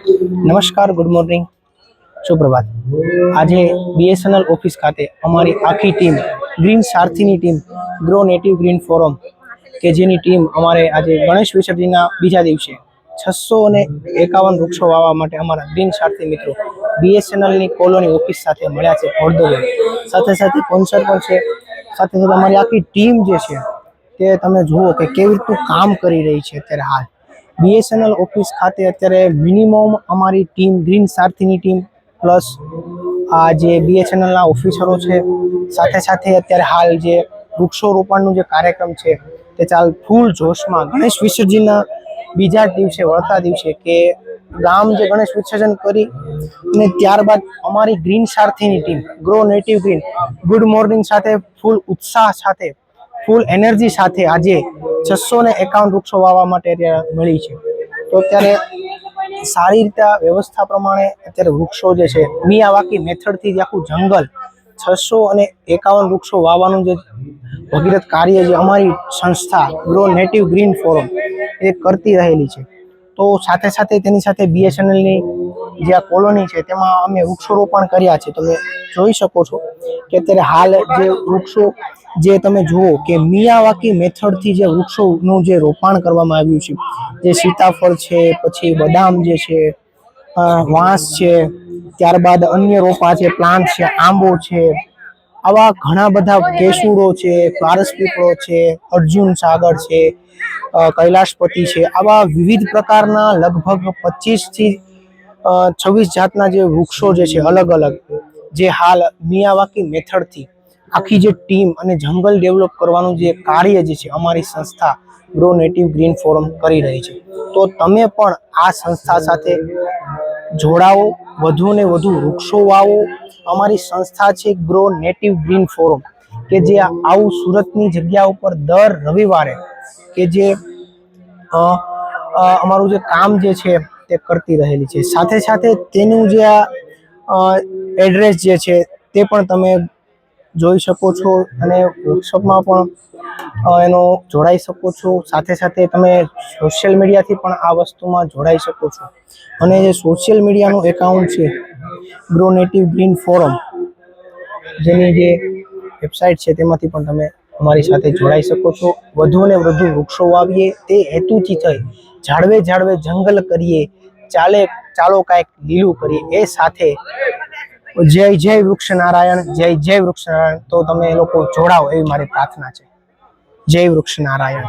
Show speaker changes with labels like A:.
A: નમસ્કાર good morning સુપ્રભાત. આજે BSNL office ખાતે અમારી આખી ટીમ, ગ્રીન સારથીની team grow native green forum કે જેની ટીમ અમારે આજે ગણેશ વિસર્જનના બીજા દિવસે છસો અને એકાવન વૃક્ષો વાવવા માટે અમારા ગ્રીન સારથી મિત્રો બીએસએનએલની કોલોની ઓફિસ સાથે મળ્યા છે ભોળદોવે સાથે સાથે સ્પોન્સર પણ છે. સાથે સાથે અમારી આખી ટીમ જે છે તે તમે જુઓ કે કેવી રીતનું કામ કરી રહી છે અત્યારે હાલ. બીએસએનએલ ઓફિસ ખાતે અત્યારે મિનિમમ અમારી ટીમ ગ્રીન સારથીની ટીમ પ્લસ આ જે બીએસએનએલના ઓફિસરો છે, સાથે સાથે અત્યારે હાલ જે વૃક્ષોરોપણનું જે કાર્યક્રમ છે, તે ચાલ ફૂલ જોશમાં. ગણેશ વિસર્જનના બીજા દિવસે, વળતા દિવસે કે ગામ જે ગણેશ વિસર્જન કરી અને ત્યારબાદ અમારી green સારથીની team grow native green good morning સાથે ફૂલ ઉત્સાહ સાથે ફૂલ એનર્જી સાથે આજે છસો ને એકાવન વૃક્ષો વાવવા માટે મળી છે. તો અત્યારે સારી રીતે વ્યવસ્થા પ્રમાણે અત્યારે વૃક્ષો જે છે, મિયાવાકી મેથડથી જે આખું જંગલ છસો અને એકાવન વૃક્ષો વાવવાનું જે ભગીરથ કાર્ય જે અમારી સંસ્થા ગ્રો નેટિવ ગ્રીન ફોરમ એ કરતી રહેલી છે. તો સાથે સાથે તેની સાથે બીએસએનએલની જે આ કોલોની છે, તેમાં અમે વૃક્ષારોપણ કર્યા છે. તમે જોઈ શકો છો કે અત્યારે હાલ જે વૃક્ષો જે તમે જુઓ કે મિયાવાકી મેથડથી જે વૃક્ષોનું જે રોપાણ કરવામાં આવ્યું છે, જે સીતાફળ છે, પછી બદામ જે છે વાંસ છે, ત્યારબાદ અન્ય રોપા છે, પ્લાન્ટ છે, આંબો છે, આવા ઘણા બધા કેસુડો છે પારસ પીપળો છે, અર્જુન સાગર છે કૈલાશપતિ છે, આવા વિવિધ પ્રકારના લગભગ પચીસથી છવ્વીસ જાતના જે વૃક્ષો જે છે અલગ અલગ જે હાલ મિયાવાકી મેથડથી આખી જે ટીમ અને જંગલ ડેવલપ કરવાનું જે કાર્ય જે છે, અમારી સંસ્થા ગ્રો નેટિવ ગ્રીન ફોરમ કરી રહી છે. તો તમે પણ આ સંસ્થા સાથે જોડાઓ, વધુ ને વધુ વૃક્ષો વાવો. અમારી સંસ્થા છે ગ્રો નેટિવ ગ્રીન ફોરમ કે જે આવું સુરતની જગ્યા ઉપર દર રવિવારે કે જે અમારું જે કામ જે છે તે કરતી રહેલી છે. સાથે સાથે તેનું જે આ એડ્રેસ જે છે તે પણ તમે જોઈ શકો છો અને વર્કશોપમાં પણ એનો જોડાઈ શકો છો. સાથે સાથે તમે સોશિયલ મીડિયાથી પણ આ વસ્તુમાં જોડાઈ શકો છો. અને જે સોશિયલ મીડિયાનું એકાઉન્ટ છે ગ્રો નેટિવ ગ્રીન ફોરમ જેની જે વેબસાઇટ છે તેમાંથી પણ તમે અમારી સાથે જોડાઈ શકો છો. વધુ ને વધુ વૃક્ષો વાવીએ, તે હેતુથી થઈ ઝાડવે ઝાડવે જંગલ કરીએ, ચાલે ચાલો કાંઈક લીલું કરીએ, એ સાથે જય જય વૃક્ષ નારાયણ જય જય વૃક્ષ નારાયણ તો તમે લોકો જોડાઓ એવી મારી પ્રાર્થના છે. જય વૃક્ષ નારાયણ